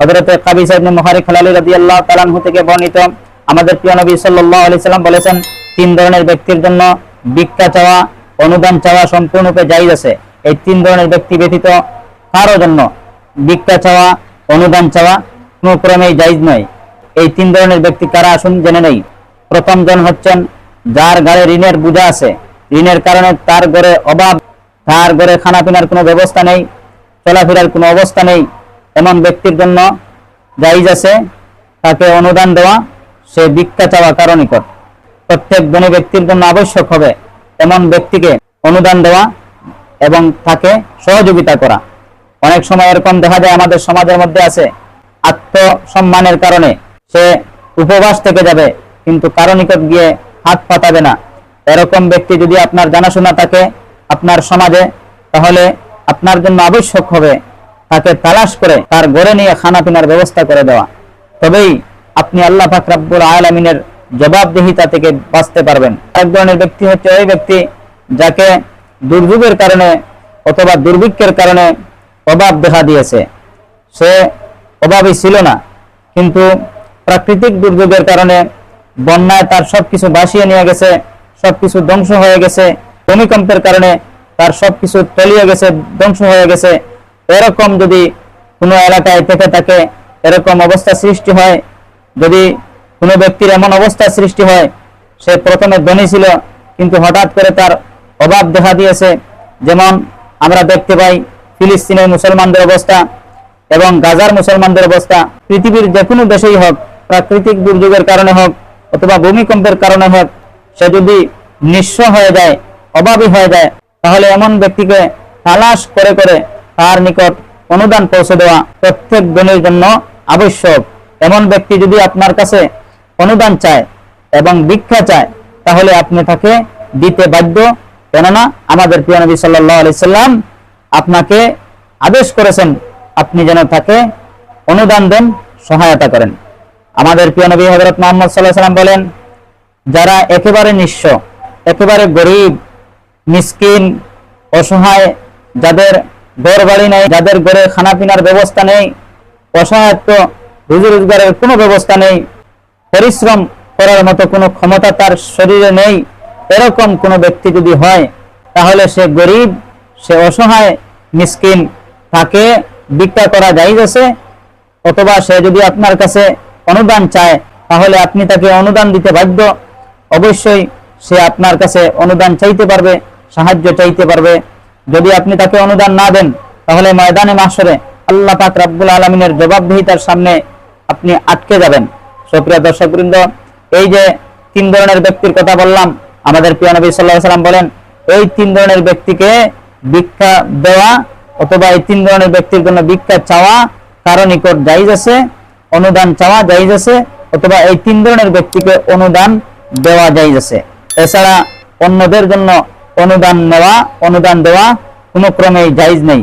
হযরতে কাবিসা ইবনে মুহারিক খালালি রাদিয়াল্লাহু তাআলা আনহু থেকে বর্ণিত আমাদের প্রিয় নবী সাল্লাল্লাহু আলাইহি সাল্লাম বলেছেন, তিন ধরনের ব্যক্তির জন্য ভিক্ষা চাওয়া, অনুদান চাওয়া সম্পূর্ণরূপে জায়েজ আছে। এই তিন ধরনের ব্যক্তি ব্যতীত কারও জন্য ভিক্ষা চাওয়া, অনুদান চাওয়া কোনো ক্রমেই জায়েজ নয়। এই তিন ধরনের ব্যক্তি কারা আসুন জেনে নেই। প্রথম জন হচ্ছেন যার গাড়ে ঋণের বোঝা আছে। ঋণের কারণে তার ঘরে অভাব, তার ঘরে খানা পিনার কোনো ব্যবস্থা নেই, চলাফেরার কোনো অবস্থা নেই। এমন ব্যক্তির জন্য জায়েজ আছে, তাকে অনুদান দেওয়া, সে ভিক্ষা চাওয়া কারও নিকট। প্রত্যেক ধনী ব্যক্তির জন্য আবশ্যক হবে এমন ব্যক্তিকে অনুদান দেওয়া এবং তাকে সহযোগিতা করা। অনেক সময় এরকম দেখা যায় আমাদের সমাজের মধ্যে আছে, আত্মসম্মানের কারণে সে উপবাস থেকে যাবে, কিন্তু কারও নিকট গিয়ে হাত পাতাবে না। এরকম ব্যক্তি যদি আপনার জানাশোনা থাকে আপনার সমাজে, তাহলে আপনার জন্য আবশ্যক হবে তাকে তালাশ করে তার গড়ে নিয়ে খানা পিনার ব্যবস্থা করে দেওয়া। তবেই আপনি আল্লাহ পাক রাব্বুল আলামিনের জবাবদিহিতা থেকে বাঁচতে পারবেন। এক ধরনের ব্যক্তি হচ্ছে ওই ব্যক্তি যাকে দুর্যোগের কারণে অথবা দুর্ভিক্ষের কারণে অভাব দেখা দিয়েছে। সে অভাবই ছিল না, কিন্তু প্রাকৃতিক দুর্যোগের কারণে বন্যায় তার সবকিছু ভাসিয়ে নিয়ে গেছে, সবকিছু ধ্বংস হয়ে গেছে, ভূমিকম্পের কারণে তার সবকিছু তলিয়ে গেছে, ধ্বংস হয়ে গেছে। এরকম যদি কোনো এলাকায় থেকে থাকে, এরকম অবস্থা সৃষ্টি হয়, যদি কোনো ব্যক্তির এমন অবস্থা সৃষ্টি হয়, সে প্রথমে ধনী ছিল, কিন্তু হঠাৎ করে তার অভাব দেখা দিয়েছে। যেমন আমরা দেখতে পাই, ফিলিস্তিনের মুসলমানদের অবস্থা এবং গাজার মুসলমানদের অবস্থা। পৃথিবীর যে কোনো দেশেই হোক, প্রাকৃতিক দুর্যোগের কারণে হোক, অথবা ভূমিকম্পের কারণে হোক, সে যদি নিঃস্ব হয়ে যায়, অভাবী হয়ে যায়, তাহলে এমন ব্যক্তিকে তালাশ করে করে তার নিকট অনুদান পৌঁছে দেওয়া প্রত্যেক ধনীর জন্য আবশ্যক। এমন ব্যক্তি যদি আপনার কাছে অনুদান চায় এবং ভিক্ষা চায়, তাহলে আপনি তাকে দিতে বাধ্য। কেননা আমাদের প্রিয় নবী সাল্লাহ আলি সাল্লাম আপনাকে আদেশ করেছেন, আপনি যেন তাকে অনুদান দেন, সহায়তা করেন। আমাদের প্রিয় নবী হজরত মোহাম্মদ সাল্লাহ সাল্লাম বলেন, যারা একেবারে নিঃস্ব, একেবারে গরিব, মিসকিন, অসহায়, যাদের ঘর বাড়ি নেই, যাদের ঘরে খানা পিনার ব্যবস্থা নেই, অসহায়ত্ব রুজি রোজগারের কোনো ব্যবস্থা নেই, পরিশ্রম করার মতো কোনো ক্ষমতা তার শরীরে নেই, এরকম কোনো ব্যক্তি যদি হয়, তাহলে সে গরিব, সে অসহায়, মিসকিন, তাকে ভিক্ষা করা যাই আছে? অথবা সে যদি আপনার কাছে অনুদান চায়, তাহলে আপনি তাকে অনুদান দিতে বাধ্য। অবশ্যই সে আপনার কাছে অনুদান চাইতে পারবে, সাহায্য চাইতে পারবে। যদি আপনি তাকে অনুদান না দেন, তাহলে ময়দানে মাসরে আল্লাহ পাক রাব্বুল আলমিনের জবাবদিহিতার সামনে আপনি আটকে যাবেন। সুপ্রিয় দর্শকবৃন্দ, এই যে তিন ধরনের ব্যক্তির কথা বললাম, আমাদের প্রিয় নবী সাল্লাহ সাল্লাম বলেন, এই তিন ধরনের ব্যক্তিকে ভিক্ষা দেওয়া অথবা এই তিন ধরনের ব্যক্তির জন্য ভিক্ষা চাওয়া কারও নিকট জাইজ আছে? অনুদান চাওয়া জাইজ আছে? অথবা এই তিন ধরনের ব্যক্তিকে অনুদান দেওয়া জাইজ আছে। এছাড়া অন্যদের জন্য অনুদান নেওয়া অনুদান দেওয়া কোনো ক্রমেই জায়জ নেই।